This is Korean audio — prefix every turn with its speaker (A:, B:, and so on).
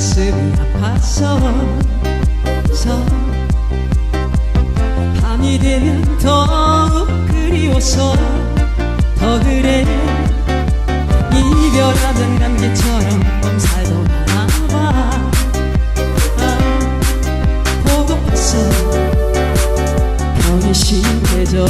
A: 가슴이 아파서 밤이 되면 더욱 그리워서 더 그래. 이별하는 감기처럼 몸살도 나봐. 아, 보고파서 병이 심해져.